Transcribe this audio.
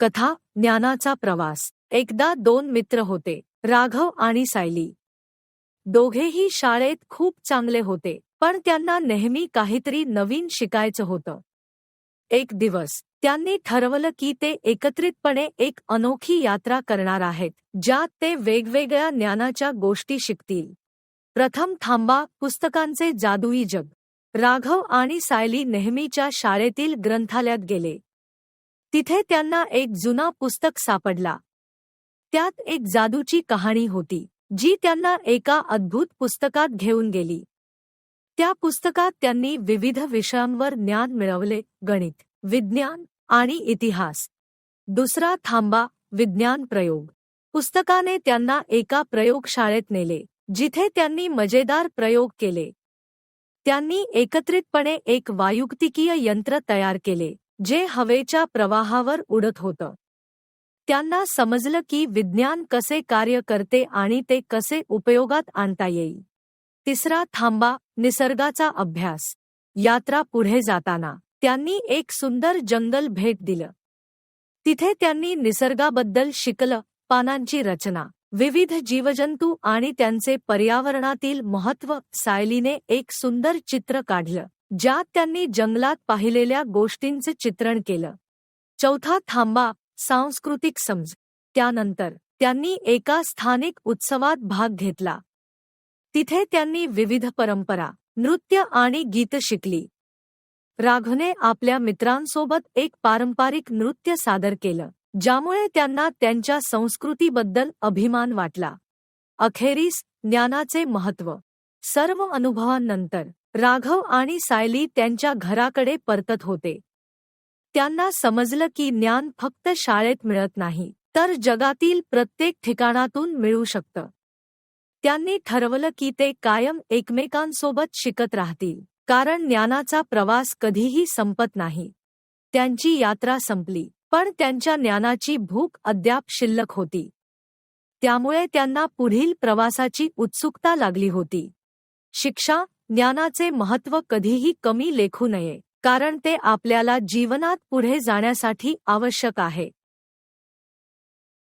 कथा ज्ञानाचा प्रवास. एकदा दोन मित्र होते राघव आणि सायली. दोघेही शाळेत खूप चांगले होते पण त्यांना नेहमी काहीतरी नवीन शिकायचं होतं. एक दिवस त्यांनी ठरवलं की ते एकत्रितपणे एक अनोखी यात्रा करणार आहेत ज्यात ते वेगवेगळ्या ज्ञानाच्या गोष्टी शिकतील. प्रथम थांबा पुस्तकांचे जादुई जग. राघव आणि सायली नेहमीच्या शाळेतील ग्रंथालयात गेले. तिथे त्यांना एक जुना पुस्तक सापडला. त्यात एक जादूची कहाणी होती जी त्यांना एका अद्भुत पुस्तकात घेऊन गेली. त्या पुस्तकात त्यांनी विविध विषयांवर ज्ञान मिळवले गणित विज्ञान आणि इतिहास. दुसरा थांबा विज्ञान प्रयोग. पुस्तकाने त्यांना एका प्रयोगशाळेत नेले जिथे त्यांनी मजेदार प्रयोग केले. त्यांनी एकत्रितपणे एक वायुक्तिकीय यंत्र तयार केले. जे हवेच्या प्रवाहावर उडत होतं. त्यांना समजलं की विज्ञान कसे कार्य करते आणि ते कसे उपयोगात आणता येईल. तिसरा थांबा निसर्गाचा अभ्यास. यात्रा पुढे जाताना त्यांनी एक सुंदर जंगल भेट दिलं. तिथे त्यांनी निसर्गाबद्दल शिकलं पानांची रचना विविध जीवजंतू आणि त्यांचे पर्यावरणातील महत्त्व सायलीने एक सुंदर चित्र काढलं. ज्यात त्यांनी जंगलात पाहिलेल्या गोष्टींचे चित्रण केलं. चौथा थांबा सांस्कृतिक समज. त्यानंतर त्यांनी एका स्थानिक उत्सवात भाग घेतला. तिथे त्यांनी विविध परंपरा नृत्य आणि गीत शिकली. राघवने आपल्या मित्रांसोबत एक पारंपरिक नृत्य सादर केलं ज्यामुळे त्यांना त्यांच्या संस्कृतीबद्दल अभिमान वाटला. अखेरीस ज्ञानाचे महत्त्व. सर्व अनुभवांनंतर राघव आणि सायली त्यांच्या घराकडे परतत होते. त्यांना समजलं की ज्ञान फक्त शाळेत मिळत नाही तर जगातील प्रत्येक ठिकाणातून मिळू शकतं. त्यांनी ठरवलं की ते कायम एकमेकांसोबत शिकत राहतील कारण ज्ञानाचा प्रवास कधीही संपत नाही. त्यांची यात्रा संपली पण त्यांच्या ज्ञानाची भूक अद्याप शिल्लक होती. त्यामुळे त्यांना पुढील प्रवासाची उत्सुकता लागली होती. शिक्षा ज्ञानाचे महत्त्व कधीही कमी लेखू नये कारण ते आपल्याला जीवनात पुढे जाण्यासाठी आवश्यक आहे.